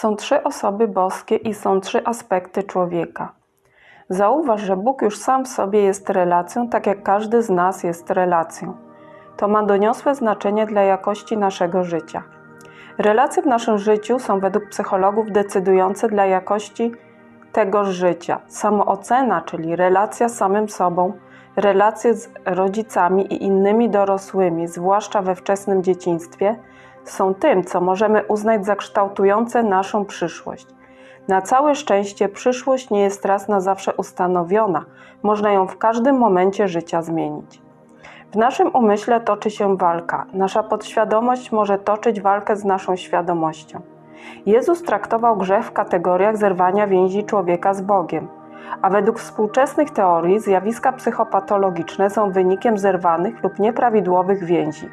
Są trzy osoby boskie i są trzy aspekty człowieka. Zauważ, że Bóg już sam w sobie jest relacją, tak jak każdy z nas jest relacją. To ma doniosłe znaczenie dla jakości naszego życia. Relacje w naszym życiu są według psychologów decydujące dla jakości tegoż życia. Samoocena, czyli relacja z samym sobą, relacje z rodzicami i innymi dorosłymi, zwłaszcza we wczesnym dzieciństwie, są tym, co możemy uznać za kształtujące naszą przyszłość. Na całe szczęście przyszłość nie jest raz na zawsze ustanowiona, można ją w każdym momencie życia zmienić. W naszym umyśle toczy się walka. Nasza podświadomość może toczyć walkę z naszą świadomością. Jezus traktował grzech w kategoriach zerwania więzi człowieka z Bogiem, a według współczesnych teorii zjawiska psychopatologiczne są wynikiem zerwanych lub nieprawidłowych więzi.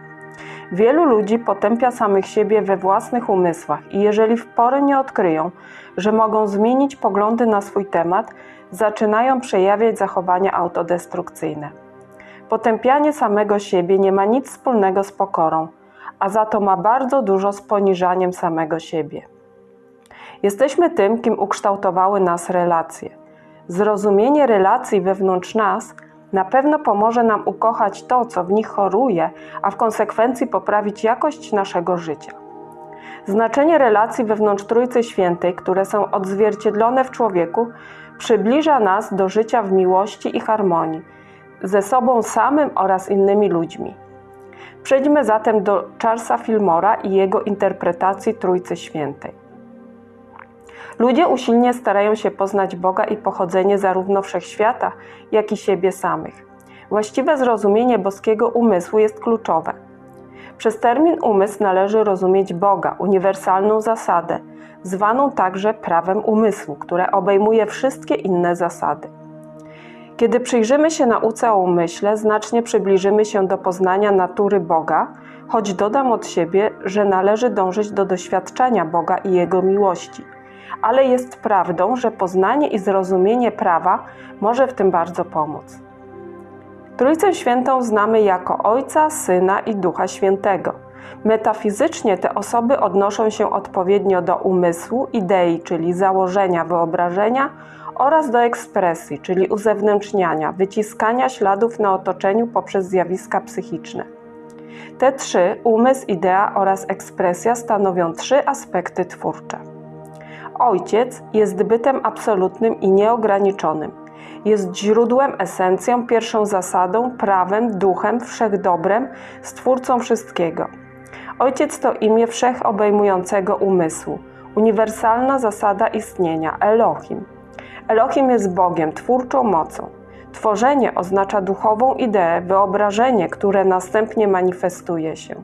Wielu ludzi potępia samych siebie we własnych umysłach i jeżeli w porę nie odkryją, że mogą zmienić poglądy na swój temat, zaczynają przejawiać zachowania autodestrukcyjne. Potępianie samego siebie nie ma nic wspólnego z pokorą, a za to ma bardzo dużo z poniżaniem samego siebie. Jesteśmy tym, kim ukształtowały nas relacje. Zrozumienie relacji wewnątrz nas na pewno pomoże nam ukochać to, co w nich choruje, a w konsekwencji poprawić jakość naszego życia. Znaczenie relacji wewnątrz Trójcy Świętej, które są odzwierciedlone w człowieku, przybliża nas do życia w miłości i harmonii ze sobą samym oraz innymi ludźmi. Przejdźmy zatem do Charlesa Fillmora i jego interpretacji Trójcy Świętej. Ludzie usilnie starają się poznać Boga i pochodzenie zarówno wszechświata, jak i siebie samych. Właściwe zrozumienie boskiego umysłu jest kluczowe. Przez termin umysł należy rozumieć Boga, uniwersalną zasadę, zwaną także prawem umysłu, które obejmuje wszystkie inne zasady. Kiedy przyjrzymy się nauce o umyśle, znacznie przybliżymy się do poznania natury Boga, choć dodam od siebie, że należy dążyć do doświadczenia Boga i Jego miłości. Ale jest prawdą, że poznanie i zrozumienie prawa może w tym bardzo pomóc. Trójcę Świętą znamy jako Ojca, Syna i Ducha Świętego. Metafizycznie te osoby odnoszą się odpowiednio do umysłu, idei, czyli założenia, wyobrażenia oraz do ekspresji, czyli uzewnętrzniania, wyciskania śladów na otoczeniu poprzez zjawiska psychiczne. Te trzy, umysł, idea oraz ekspresja, stanowią trzy aspekty twórcze. Ojciec jest bytem absolutnym i nieograniczonym. Jest źródłem, esencją, pierwszą zasadą, prawem, duchem, wszechdobrem, stwórcą wszystkiego. Ojciec to imię wszechobejmującego umysłu, uniwersalna zasada istnienia, Elohim. Elohim jest Bogiem, twórczą mocą. Tworzenie oznacza duchową ideę, wyobrażenie, które następnie manifestuje się.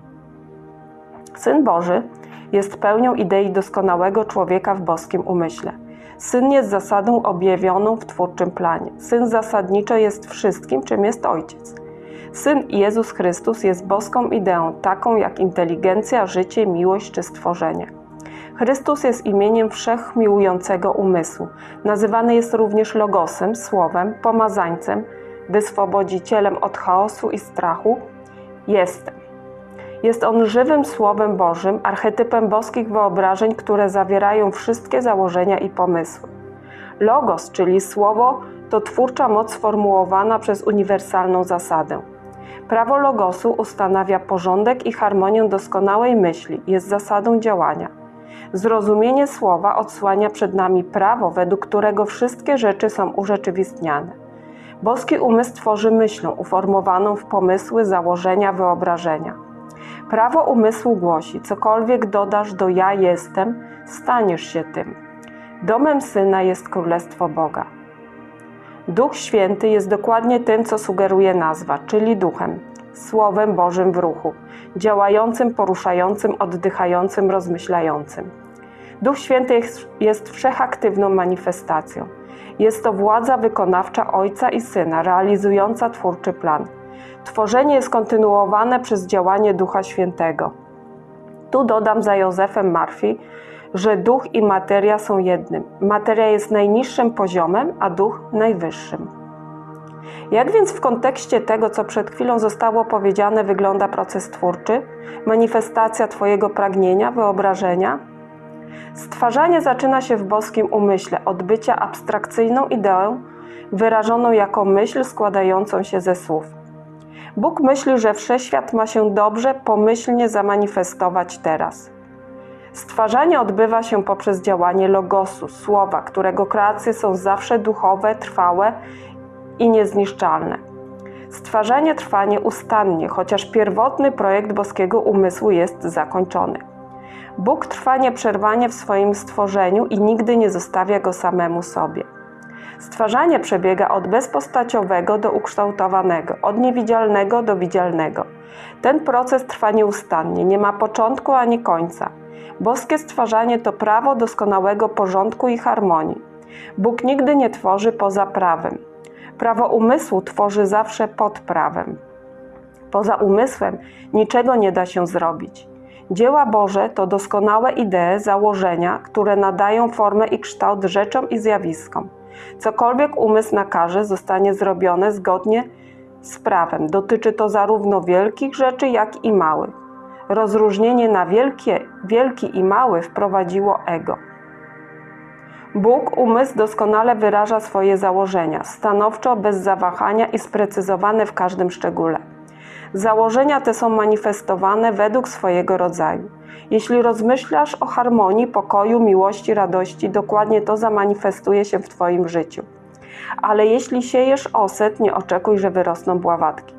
Syn Boży jest pełnią idei doskonałego człowieka w boskim umyśle. Syn jest zasadą objawioną w twórczym planie. Syn zasadniczo jest wszystkim, czym jest Ojciec. Syn Jezus Chrystus jest boską ideą, taką jak inteligencja, życie, miłość czy stworzenie. Chrystus jest imieniem wszechmiłującego umysłu. Nazywany jest również Logosem, Słowem, Pomazańcem, Wyswobodzicielem od chaosu i strachu. Jestem. Jest on żywym Słowem Bożym, archetypem boskich wyobrażeń, które zawierają wszystkie założenia i pomysły. Logos, czyli Słowo, to twórcza moc sformułowana przez uniwersalną zasadę. Prawo logosu ustanawia porządek i harmonię doskonałej myśli, jest zasadą działania. Zrozumienie słowa odsłania przed nami prawo, według którego wszystkie rzeczy są urzeczywistniane. Boski umysł tworzy myślą uformowaną w pomysły, założenia, wyobrażenia. Prawo umysłu głosi: cokolwiek dodasz do ja jestem, staniesz się tym. Domem syna jest królestwo Boga. Duch Święty jest dokładnie tym, co sugeruje nazwa, czyli duchem, Słowem Bożym w ruchu, działającym, poruszającym, oddychającym, rozmyślającym. Duch Święty jest, jest wszechaktywną manifestacją. Jest to władza wykonawcza Ojca i Syna, realizująca twórczy plan. Tworzenie jest kontynuowane przez działanie Ducha Świętego. Tu dodam za Józefem Marfi, że duch i materia są jednym. Materia jest najniższym poziomem, a duch najwyższym. Jak więc w kontekście tego, co przed chwilą zostało powiedziane, wygląda proces twórczy, manifestacja Twojego pragnienia, wyobrażenia? Stwarzanie zaczyna się w boskim umyśle od bycia abstrakcyjną ideą wyrażoną jako myśl składającą się ze słów. Bóg myśli, że wszechświat ma się dobrze, pomyślnie zamanifestować teraz. Stwarzanie odbywa się poprzez działanie logosu, słowa, którego kreacje są zawsze duchowe, trwałe i niezniszczalne. Stwarzanie trwa nieustannie, chociaż pierwotny projekt boskiego umysłu jest zakończony. Bóg trwa nieprzerwanie w swoim stworzeniu i nigdy nie zostawia go samemu sobie. Stwarzanie przebiega od bezpostaciowego do ukształtowanego, od niewidzialnego do widzialnego. Ten proces trwa nieustannie, nie ma początku ani końca. Boskie stwarzanie to prawo doskonałego porządku i harmonii. Bóg nigdy nie tworzy poza prawem. Prawo umysłu tworzy zawsze pod prawem. Poza umysłem niczego nie da się zrobić. Dzieła Boże to doskonałe idee, założenia, które nadają formę i kształt rzeczom i zjawiskom. Cokolwiek umysł nakaże, zostanie zrobione zgodnie z prawem. Dotyczy to zarówno wielkich rzeczy, jak i małych. Rozróżnienie na wielkie, wielki i mały wprowadziło ego. Bóg, umysł doskonale wyraża swoje założenia, stanowczo, bez zawahania i sprecyzowane w każdym szczególe. Założenia te są manifestowane według swojego rodzaju. Jeśli rozmyślasz o harmonii, pokoju, miłości, radości, dokładnie to zamanifestuje się w Twoim życiu. Ale jeśli siejesz oset, nie oczekuj, że wyrosną bławatki.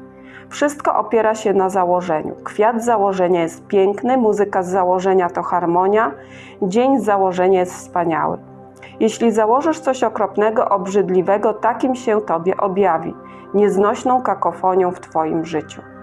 Wszystko opiera się na założeniu. Kwiat z założenia jest piękny, muzyka z założenia to harmonia, dzień z założenia jest wspaniały. Jeśli założysz coś okropnego, obrzydliwego, takim się Tobie objawi, nieznośną kakofonią w Twoim życiu.